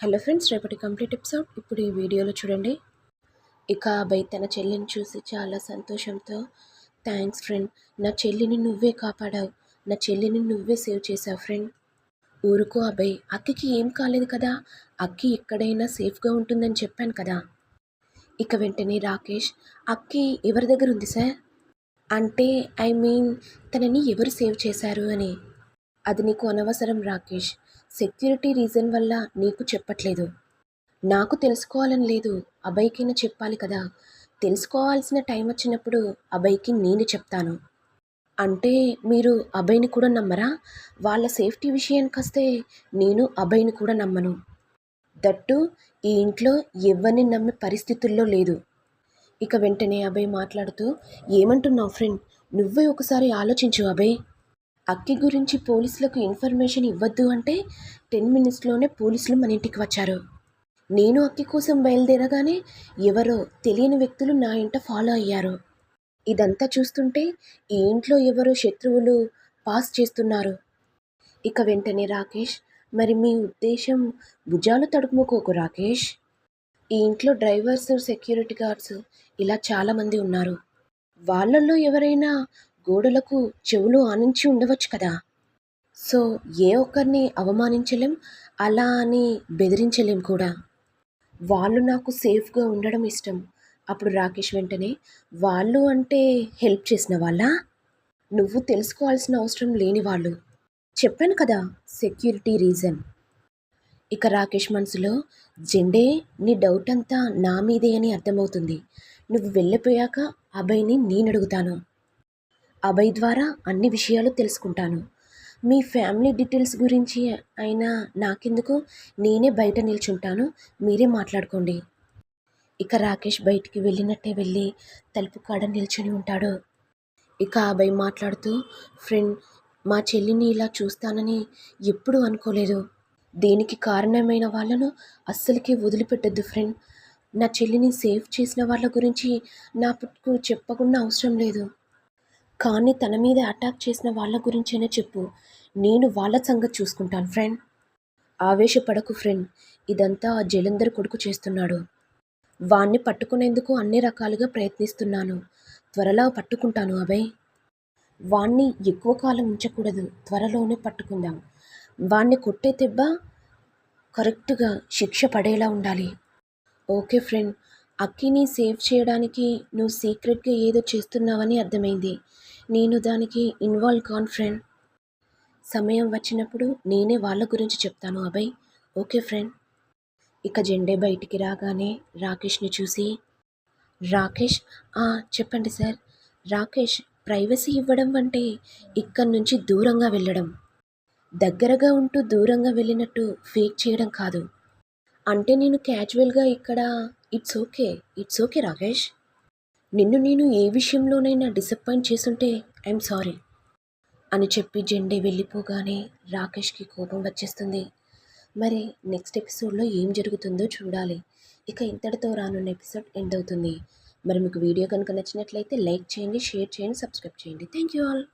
Hello friends రేపటి complete episode. ఇప్పుడు ఈ వీడియోలో చూడండి. ఇక అబ్బాయి తన చెల్లిని చూసి చాలా సంతోషంతో థ్యాంక్స్ ఫ్రెండ్ నా చెల్లిని నువ్వే కాపాడావు. నా చెల్లిని నువ్వే సేవ్ చేసావు ఫ్రెండ్. ఊరుకో అబ్బాయి అక్కకి ఏం కాలేదు కదా? అక్కి ఎక్కడైనా సేఫ్గా ఉంటుందని చెప్పాను కదా. ఇక వెంటనే రాకేష్ అక్కి ఎవరి దగ్గర ఉంది సార్? అంటే ఐ మీన్ తనని ఎవరు సేవ్ చేశారు అని. అది నీకు అనవసరం రాకేష్. సెక్యూరిటీ రీజన్ వల్ల నీకు చెప్పట్లేదు. నాకు తెలుసుకోవాలని లేదు. అభయ్కైనా చెప్పాలి కదా. తెలుసుకోవాల్సిన టైం వచ్చినప్పుడు అభయ్కి నేను చెప్తాను. అంటే మీరు అభయ్ని కూడా నమ్మరా? వాళ్ళ సేఫ్టీ విషయానికి వస్తే నేను అభయ్ని కూడా నమ్మను. దట్టు ఈ ఇంట్లో ఎవరిని నమ్మే పరిస్థితుల్లో లేదు. ఇక వెంటనే అభయ్ మాట్లాడుతూ ఏమంటున్నావు ఫ్రెండ్? నువ్వే ఒకసారి ఆలోచించు అభయ్. అక్కి గురించి పోలీసులకు ఇన్ఫర్మేషన్ ఇవ్వద్దు అంటే టెన్ మినిట్స్లోనే పోలీసులు మన ఇంటికి వచ్చారు. నేను అక్కి కోసం బయలుదేరగానే ఎవరో తెలియని వ్యక్తులు నా ఇంట ఫాలో అయ్యారు. ఇదంతా చూస్తుంటే ఈ ఇంట్లో ఎవరో శత్రువులు పాస్ చేస్తున్నారు. ఇక వెంటనే రాకేష్ మరి మీ ఉద్దేశం భుజాలు తడుముకోకు రాకేష్. ఈ ఇంట్లో డ్రైవర్స్ సెక్యూరిటీ గార్డ్స్ ఇలా చాలామంది ఉన్నారు. వాళ్ళల్లో ఎవరైనా గోడలకు చెవులు ఆనించి ఉండవచ్చు కదా? సో ఏ ఒక్కరిని అవమానించలేం అలా అని బెదిరించలేం కూడా. వాళ్ళు నాకు సేఫ్గా ఉండడం ఇష్టం. అప్పుడు రాకేష్ వెంటనే వాళ్ళు అంటే హెల్ప్ చేసిన వాళ్ళ? నువ్వు తెలుసుకోవాల్సిన అవసరం లేని వాళ్ళు. చెప్పాను కదా సెక్యూరిటీ రీజన్. ఇక రాకేష్ మనసులో జెండే నీ డౌట్ అంతా నా మీదే అని అర్థమవుతుంది. నువ్వు వెళ్ళిపోయాక అభయ్ని నేను అడుగుతాను అభయ్ ద్వారా అన్ని విషయాలు తెలుసుకుంటాను. మీ ఫ్యామిలీ డీటెయిల్స్ గురించి అయినా నాకెందుకు నేనే బయట నిల్చుంటాను. మీరే మాట్లాడుకోండి. ఇక రాకేష్ బయటికి వెళ్ళినట్టే వెళ్ళి తలుపు కాడ నిల్చొని ఉంటాడు. ఇక అభయ్ మాట్లాడుతూ ఫ్రెండ్ మా చెల్లిని ఇలా చూస్తానని ఎప్పుడూ అనుకోలేదు. దీనికి కారణమైన వాళ్ళను అస్సలకి వదిలిపెట్టద్దు ఫ్రెండ్. నా చెల్లిని సేవ్ చేసిన వాళ్ళ గురించి నాకు చెప్పకుండా అవసరం లేదు. కానీ తన మీద అటాక్ చేసిన వాళ్ళ గురించైనా చెప్పు. నేను వాళ్ళ సంగతి చూసుకుంటాను ఫ్రెండ్. ఆవేశపడకు ఫ్రెండ్. ఇదంతా ఆ జలంధర్ కొడుకు చేస్తున్నాడు. వాణ్ణి పట్టుకునేందుకు అన్ని రకాలుగా ప్రయత్నిస్తున్నాను. త్వరలో పట్టుకుంటాను అభయ్. వాణ్ణి ఎక్కువ కాలం ఉంచకూడదు. త్వరలోనే పట్టుకుందాం. వాణ్ణి కొట్టే దెబ్బ కరెక్ట్గా శిక్ష పడేలా ఉండాలి. Okay friend. అక్కిని సేవ్ చేయడానికి నువ్వు సీక్రెట్గా ఏదో చేస్తున్నావని అర్థమైంది. నేను దానికి ఇన్వాల్వ్ కాన్ ఫ్రెండ్. సమయం వచ్చినప్పుడు నేనే వాళ్ళ గురించి చెప్తాను అభయ్. Okay friend. ఇక జెండే బయటికి రాగానే రాకేష్ని చూసి రాకేష్ చెప్పండి సార్. రాకేష్ ప్రైవసీ ఇవ్వడం అంటే ఇక్కడి నుంచి దూరంగా వెళ్ళడం. దగ్గరగా ఉంటూ దూరంగా వెళ్ళినట్టు ఫేక్ చేయడం కాదు. అంటే నేను క్యాజువల్గా ఇక్కడ it's okay it's okay Rakesh. నిన్ను నేను ఏ విషయంలోనైనా డిసప్పాయింట్ చేసుంటే ఐఎమ్ సారీ అని చెప్పి జెండే వెళ్ళిపోగానే రాకేష్కి కోపం వచ్చేస్తుంది. మరి నెక్స్ట్ ఎపిసోడ్లో ఏం జరుగుతుందో చూడాలి. ఇక ఇంతటితో రానున్న ఎపిసోడ్ ఎండ్ అవుతుంది. మరి మీకు వీడియో కనుక నచ్చినట్లయితే లైక్ చేయండి షేర్ చేయండి సబ్స్క్రైబ్ చేయండి. Thank you all